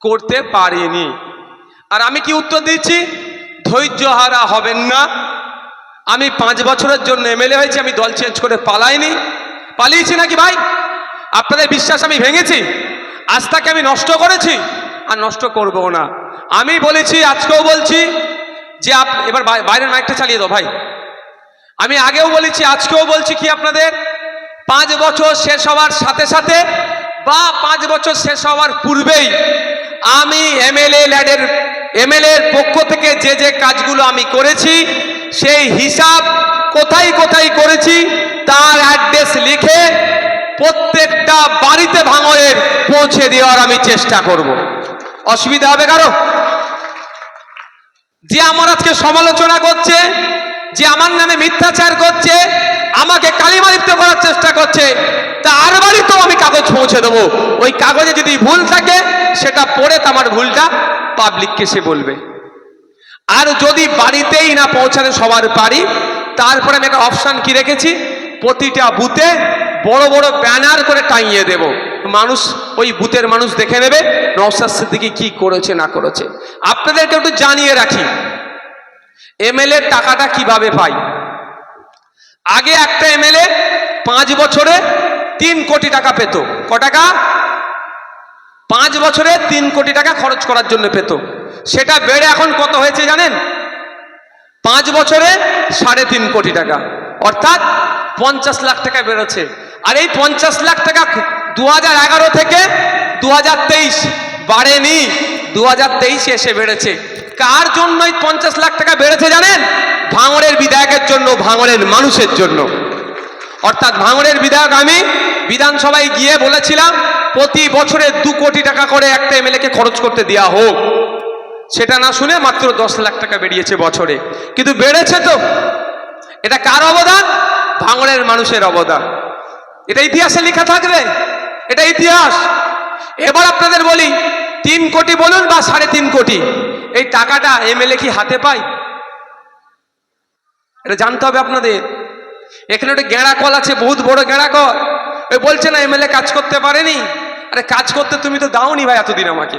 করতে পারিনি। আর আমি কি উত্তর দিচ্ছি? ধৈর্য হারা হবেন না। আমি পাঁচ বছরের জন্য এমএলএ হয়েছি, আমি দল চেঞ্জ করে পালাইনি। পালিয়েছি নাকি ভাই? আপনাদের বিশ্বাস আমি ভেঙেছি? আস্থাকে আমি নষ্ট করেছি? আর নষ্ট করব না। আমি বলেছি, আজকেও বলছি যে আপ, এবার বাইরের মাইকটা চালিয়ে দাও ভাই। আমি আগেও বলেছি, আজকেও বলছি কি আপনাদের? পাঁচ বছর শেষ হওয়ার সাথে সাথে বা পাঁচ বছর শেষ হওয়ার পূর্বেই আমি এমএলএ ল্যাডের এমএলএ এর পক্ষ থেকে যে যে কাজগুলো আমি করেছি, সেই হিসাব কোথায় কোথায় করেছি, তার অ্যাড্রেস লিখে প্রত্যেকটা বাড়িতে ভাঙরের পৌঁছে দেওয়ার আমি চেষ্টা করব। অসুবিধা হবে কারও? যে আমার আজকে সমালোচনা করছে, যে আমার নামে মিথ্যাচার করছে আমাকে কালিমালিপ্ত করার চেষ্টা করছে তার বাড়িতেও আমি কাগজ পৌঁছে দেবো। ওই কাগজে যদি ভুল থাকে, সেটা পড়ে তো আমার ভুলটা পাবলিককে সে বলবে। আর যদি বাড়িতেই না পৌঁছাতে সবার পারি, তারপরে আমি একটা অপশান কি রেখেছি? প্রতিটা বুথে বড় বড় ব্যানার করে টাঙিয়ে দেব। মানুষ, ওই বুথের মানুষ দেখে নেবে নওসাদ সিদ্দিকি কি করেছে, না করেছে। আপনাদেরকে একটু জানিয়ে রাখি, এমএলএ টাকাটা কীভাবে পাই আগে একটা এমএলএ পাঁচ বছরে তিন কোটি টাকা পেত। ক টাকা? পাঁচ বছরে তিন কোটি টাকা খরচ করার জন্য পেত। সেটা বেড়ে এখন কত হয়েছে জানেন? পাঁচ বছরে সাড়ে তিন কোটি টাকা। অর্থাৎ পঞ্চাশ লাখ টাকা বেরোচ্ছে আর এই পঞ্চাশ লাখ টাকা দু থেকে দু হাজার তেইশ বাড়েনি। দু হাজার তেইশে এসে বেড়েছে। কার জন্য এই পঞ্চাশ লাখ টাকা বেড়েছে জানেন? ভাঙড়ের বিধায়কের জন্য, ভাঙড়ের মানুষের জন্য। অর্থাৎ ভাঙড়ের বিধায়ক আমি বিধানসভায় গিয়ে বলেছিলাম, প্রতি বছরে দু কোটি টাকা করে একটা এমএলএকে খরচ করতে দেওয়া হোক। সেটা না শুনে মাত্র দশ লাখ টাকা বেরিয়েছে বছরে। কিন্তু বেড়েছে তো। এটা কার অবদান? ভাঙড়ের মানুষের অবদান। এটা ইতিহাসে লেখা থাকবে। এটা ইতিহাস। এবার আপনাদের বলি, তিন কোটি বলুন বা সাড়ে তিন কোটি। এই টাকাটা এমএলএ কি হাতে পায়? এটা জানতে হবে আপনাদের। এখানে একটা গেঁড়া কল আছে, বহুত বড় গেঁড়া কল। ওই বলছে না এমএলএ কাজ করতে পারেনি। আরে কাজ করতে তুমি তো দাওনি ভাই এতদিন আমাকে।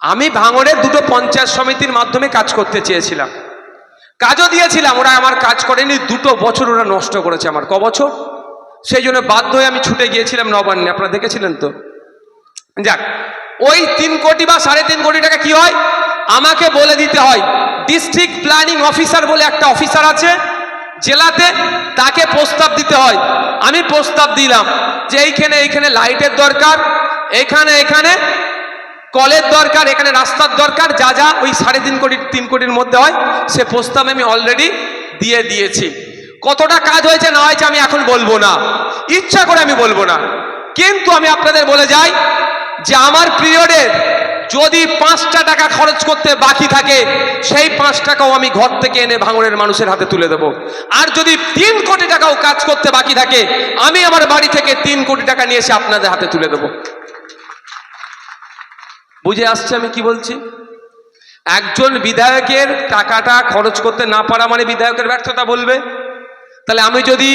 আমি ভাঙড়ে দুটো পঞ্চায়েত সমিতির মাধ্যমে কাজ করতে চেয়েছিলাম। কাজও দিয়েছিলাম, ওরা আমার কাজ করেনি, দুটো বছর ওরা নষ্ট করেছে আমার, ক বছর? সেই জন্য বাধ্য হয়ে আমি ছুটে গিয়েছিলাম নবান্নে, আপনারা দেখেছিলেন তো? যাক ওই তিন কোটি বা সাড়ে তিন কোটি টাকা কি হয়? আমাকে বলে দিতে হয়। ডিস্ট্রিক্ট প্ল্যানিং অফিসার বলে একটা অফিসার আছে, জেলাতে তাকে প্রস্তাব দিতে হয়। আমি প্রস্তাব দিলাম যে এইখানে এইখানে লাইটের দরকার এখানে এখানে কলের দরকার, এখানে রাস্তার দরকার, যা যা ওই সাড়ে তিন কোটি, তিন কোটির মধ্যে হয়, সে প্রস্তাব আমি অলরেডি দিয়ে দিয়েছি। কতটা কাজ হয়েছে না হয়েছে আমি এখন বলব না। ইচ্ছা করে আমি বলব না। কিন্তু আমি আপনাদের বলে যাই যে আমার পিরিয়ডের যদি পাঁচটা টাকা খরচ করতে বাকি থাকে, সেই পাঁচ টাকাও আমি ঘর থেকে এনে ভাঙড়ের মানুষের হাতে তুলে দেবো। আর যদি তিন কোটি টাকাও কাজ করতে বাকি থাকে, আমি আমার বাড়ি থেকে তিন কোটি টাকা নিয়ে এসে আপনাদের হাতে তুলে দেবো। বুঝে আসছে আমি কি বলছি? একজন বিধায়কের টাকাটা খরচ করতে না পারা মানে বিধায়কের ব্যর্থতা বলবে? তাহলে আমি যদি,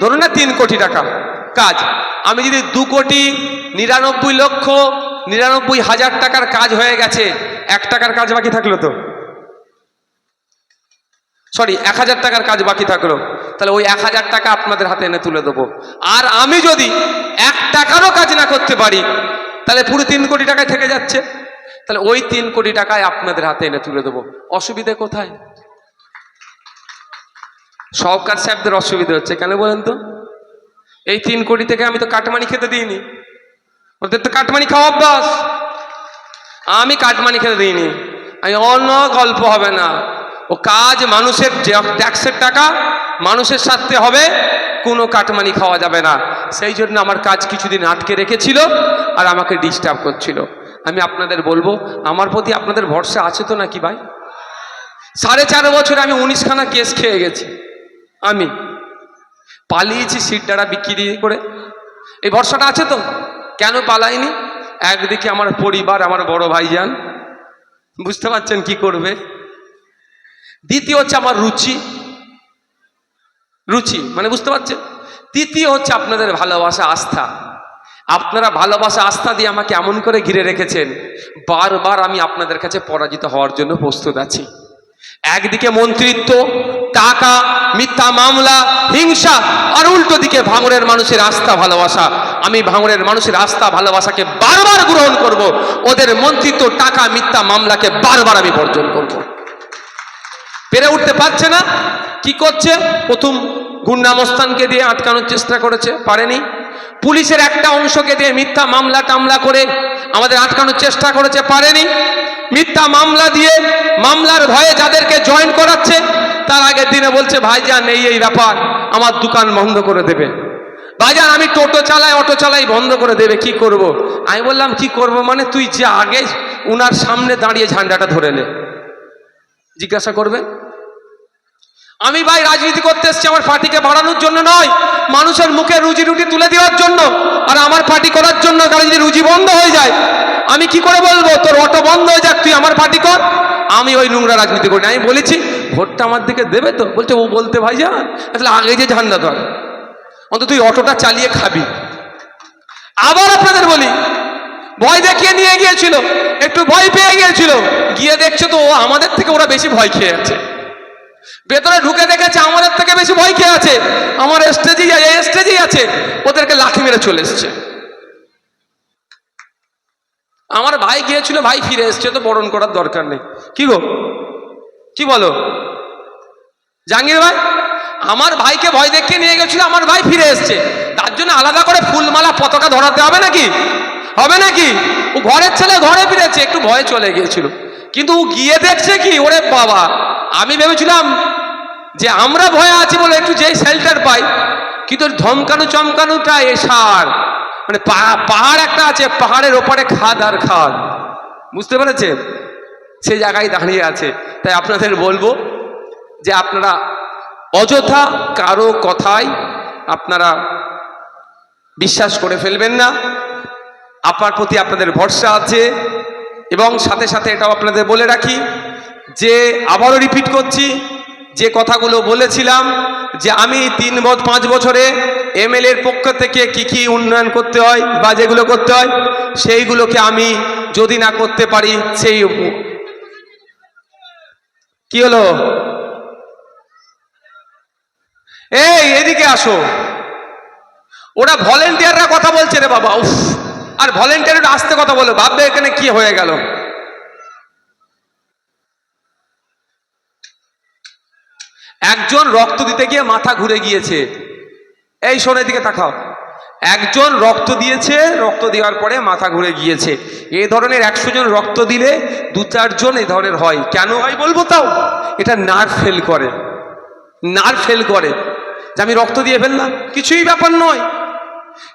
ধরুন না তিন কোটি টাকা কাজ। আমি যদি দু কোটি নিরানব্বই লক্ষ, নিরানব্বই হাজার টাকার কাজ হয়ে গেছে, এক টাকার কাজ বাকি থাকল তো? সরি এক হাজার টাকার কাজ বাকি থাকল। তাহলে ওই এক হাজার টাকা আপনাদের হাতে এনে তুলে দেবো। আর আমি যদি এক টাকারও কাজ না করতে পারি, তাহলে পুরো তিন কোটি টাকায় থেকে যাচ্ছে। তাহলে ওই তিন কোটি টাকায় আপনাদের হাতে এনে তুলে দেবো। অসুবিধে কোথায়? সরকার সাহেবদের অসুবিধা হচ্ছে, কেন বলেন তো? এই তিন কোটি থেকে আমি তো কাটমানি খেতে দিইনি। ওদের তো কাটমানি খাওয়া অভ্যাস। আমি কাটমানি খেতে দিইনি। আমি অন্য গল্প হবে না। ও কাজ মানুষের ট্যাক্সের টাকা, মানুষের সাথে হবে, কোনো কাটমানি খাওয়া যাবে না। সেই জন্য আমার কাজ কিছুদিন আটকে রেখেছিল আর আমাকে ডিস্টার্ব করছিল। আমি আপনাদের বলব, আমার প্রতি আপনাদের ভরসা আছে তো নাকি ভাই? সাড়ে চার বছর আমি উনিশখানা কেস খেয়ে গেছি। আমি। পালিয়েছি সিট ডাড়া বিক্রি করে। এই ভরসাটা আছে তো? কেন পালাইনি একদিকে আমার পরিবার, আমার বড় ভাইজান। বুঝতে পারছেন কি করবে? দ্বিতীয় হচ্ছে আমার রুচি। রুচি মানে বুঝতে পারছেন? তৃতীয় হচ্ছে আপনাদের ভালোবাসা, আস্থা। আপনারা ভালোবাসা, আস্থা দিয়ে আমাকে এমন করে ঘিরে রেখেছেন, বারবার আমি আপনাদের কাছে পরাজিত হওয়ার জন্য প্রস্তুত আছি। একদিকে মন্ত্রিত্ব, টাকা মিথ্যা মামলা, হিংসা আর উল্টো দিকে ভাঙরের মানুষের আস্থা ভালোবাসা। আমি ভাঙরের মানুষের আস্থা, ভালোবাসাকে বারবার গ্রহণ করব। ওদের মন্ত্রিত টাকা, মিথ্যা মামলাকে বারবার আমি বর্জন করব। পেরে উঠতে পারছে না? কি করছে? প্রথম গুন্ডামস্তানকে দিয়ে আটকানোর চেষ্টা করেছে, পারেনি। পুলিশের একটা অংশকে দিয়ে মিথ্যা মামলা টামলা করে আমাদের আটকানোর চেষ্টা করেছে, পারেনি। মিথ্যা মামলা দিয়ে মামলার ভয়ে যাদেরকে জয়েন করাচ্ছে, তার আগের দিনে বলছে, ভাইজান, এই এই ব্যাপার আমার দোকান বন্ধ করে দেবে। ভাইজান, আমি টোটো চালাই, অটো চালাই বন্ধ করে দেবে, কি করব। আমি বললাম, কি করব মানে তুই যে আগে উনার সামনে দাঁড়িয়ে ঝান্ডাটা ধরে নে। জিজ্ঞাসা করবে? আমি ভাই রাজনীতি করতে এসেছি, আমার পার্টিকে বাড়ানোর জন্য নয়, মানুষের মুখে রুজি রুটি তুলে দেওয়ার জন্য। পার্টি করার জন্য কারও যদি রুজি বন্ধ হয়ে যায়, আমি কি করে বলব? তোর অটো বন্ধ হয়ে যাক, তুই আমার পার্টি কর। আমি ওই নোংরা রাজনীতি করি। আমি বলেছি, ভোটটা আমার দিকে দেবে তো? বলছে, ও বলতে ভাই যা। আসলে আগে যে ঝান্ডা ধর। অন্তত তুই অটোটা চালিয়ে খাবি। আবার আপনাদের বলি, ভয় দেখিয়ে নিয়ে গিয়েছিল, একটু ভয় পেয়ে গিয়েছিল। গিয়ে দেখছে তো, ও আমাদের থেকে ওরা বেশি ভয় খেয়ে আছে। ভেতরে ঢুকে দেখেছে, আমাদের থেকে বেশি ভয় খেয়ে আছে। আমার স্টেজেই স্টেজেই আছে। ওদেরকে লাঠি মেরে চলে এসছে। আমার ভাই গিয়েছিল, ভাই ফিরে এসছে, তো বরণ করার দরকার নেই। কি গো? কি বলো? জাহাঙ্গীর ভাই, আমার ভাইকে ভয় দেখিয়ে নিয়ে গেছিল, আমার ভাই ফিরে এসছে। তার জন্য আলাদা করে ফুলমালা পতাকা ধরাতে হবে নাকি? হবে নাকি? ও ঘরের ছেলে ঘরে ফিরেছে, একটু ভয়ে চলে গিয়েছিল। কিন্তু ও গিয়ে দেখছে কি? ওরে বাবা, আমি ভেবেছিলাম যে আমরা ভয়ে আছি বলে একটু যেই শেল্টার পাই, কিন্তু ধমকানো চমকানোটা এসার মানে পাহাড় একটা আছে, পাহাড়ের ওপারে খাদ আর খাদ। বুঝতে পেরেছেন? সে জায়গায় দাঁড়িয়ে আছে। তাই আপনাদের বলব যে আপনারা অযথা কারও কথায় আপনারা বিশ্বাস করে ফেলবেন না। আপনার প্রতি আপনাদের ভরসা আছে। এবং সাথে সাথে এটাও আপনাদের বলে রাখি যে, আবারও রিপিট করছি, যে কথাগুলো বলেছিলাম যে আমি তিন পাঁচ বছরে এমএলএর পক্ষ থেকে কি কি উন্নয়ন করতে হয় বা যেগুলো করতে হয়, সেইগুলোকে আমি যদি না করতে পারি, সেই কি হলো? এই, এদিকে আসো। ওরা ভলেন্টিয়াররা কথা বলছে রে বাবা, উফ। আর ভলেন্টিয়ার আসতে কথা বলো, ভাববে এখানে কি হয়ে গেল। একজন রক্ত দিতে গিয়ে মাথা ঘুরে গিয়েছে। এই শোনের দিকে তাকাও। একজন রক্ত দিয়েছে, রক্ত দেওয়ার পরে মাথা ঘুরে গিয়েছে। এই ধরনের একশো জন রক্ত দিলে দু চারজন এই ধরনের হয়। কেন হয় বলব তাও? এটা নার্ভ ফেল করে। নার্ভ ফেল করে যে আমি রক্ত দিয়ে ফেললাম। কিছুই ব্যাপার নয়।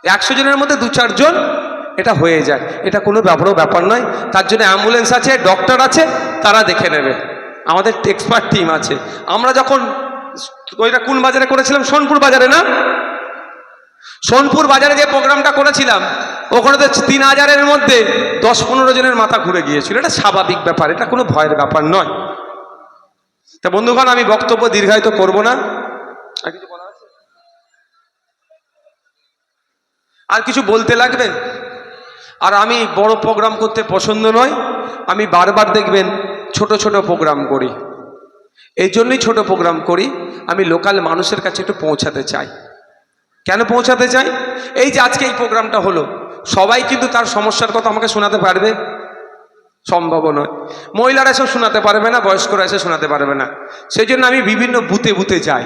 একশো জনের মধ্যে দু চারজন এটা হয়ে যায়। এটা কোনো ব্যাপারও ব্যাপার নয়। তার জন্য অ্যাম্বুলেন্স আছে ডক্টর আছে, তারা দেখে নেবে। আমাদের এক্সপার্ট টিম আছে। আমরা যখন ওইটা কোন বাজারে করেছিলাম? সোনপুর বাজারে না? সোনপুর বাজারে যে প্রোগ্রামটা করেছিলাম, ওখানে তো তিন হাজারের মধ্যে দশ পনেরো জনের মাথা ঘুরে গিয়েছিল। এটা স্বাভাবিক ব্যাপার, এটা কোনো ভয়ের ব্যাপার নয়। তা বন্ধুগণ, আমি বক্তব্য দীর্ঘায়িত করব না। আর কিছু বলতে লাগবে? আর আমি বড় প্রোগ্রাম করতে পছন্দ নয়, আমি বারবার দেখবেন ছোট ছোট প্রোগ্রাম করি। এই জন্যই ছোট প্রোগ্রাম করি, আমি লোকাল মানুষের কাছে একটু পৌঁছাতে চাই। কেন পৌঁছাতে চাই এই যে আজকে এই প্রোগ্রামটা হলো, সবাই কিন্তু তার সমস্যার কথা আমাকে শোনাতে পারবে? সম্ভব নয়। মহিলারা এসব শোনাতে পারবে না, বয়স্করা এসে শোনাতে পারবে না। সেই জন্য আমি বিভিন্ন বুথে বুথে যাই।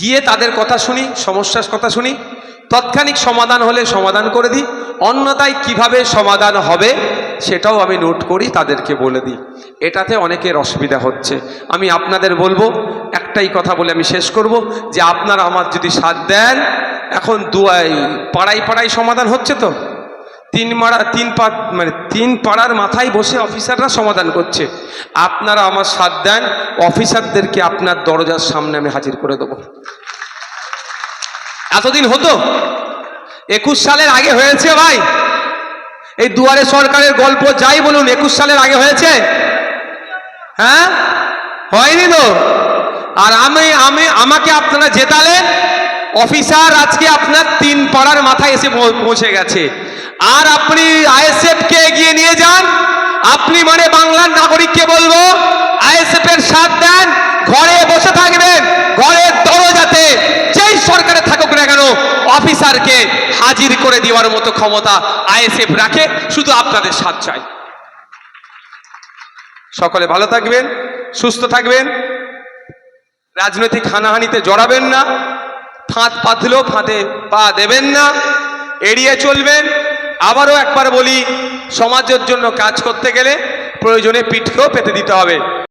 গিয়ে তাদের কথা শুনি, সমস্যার কথা শুনি, তৎক্ষণিক সমাধান হলে সমাধান করে দিই। অন্যথায় কীভাবে সমাধান হবে সেটাও আমি নোট করি, তাদেরকে বলে দিই। এটাতে অনেকের অসুবিধা হচ্ছে। আমি আপনাদের বলব, একটাই কথা বলে আমি শেষ করব, যে আপনারা আমার যদি সাথ দেন, এখন দুয়াই পাড়ায় পাড়ায় সমাধান হচ্ছে তো? তিন মারা, তিন পা মানে তিন পাড়ার মাথায় বসে অফিসাররা সমাধান করছে। আপনারা আমার সাথ দেন, অফিসারদেরকে আপনার দরজার সামনে আমি হাজির করে দেবো। এতদিন হতো? একুশ সালের আগে হয়েছে ভাই। এই দুয়ারে সরকারের গল্প যাই বলুন, একুশ সালের আগে হয়েছে? হ্যাঁ? হয়নি তো? আর আমি আমি, আমাকে আপনারা জেতালেন অফিসার আজকে আপনার তিন পাড়ার মাথায় এসে পৌঁছে গেছে। আর আপনি আইএসএফ কে এগিয়ে নিয়ে যান, আপনি মানে বাংলার নাগরিককে বলব আইএসএফ এর সাথ দেন, ঘরে বসে থাকবেন ঘরের দরজাতে যেই সরকারে থাকুক না কেন অফিসারকে হাজির করে দেওয়ার মতো ক্ষমতা আইএসএফ রাখে, শুধু আপনাদের সাথ চাই। সকলে ভালো থাকবেন, সুস্থ থাকবেন, রাজনৈতিক হানাহানিতে জড়াবেন না, ফাঁদ পাতলেও ফাঁদে পা দেবেন না, এড়িয়ে চলবেন। আবারও একবার বলি, সমাজের জন্য কাজ করতে গেলে প্রয়োজনে পিঠকেও পেতে দিতে হবে।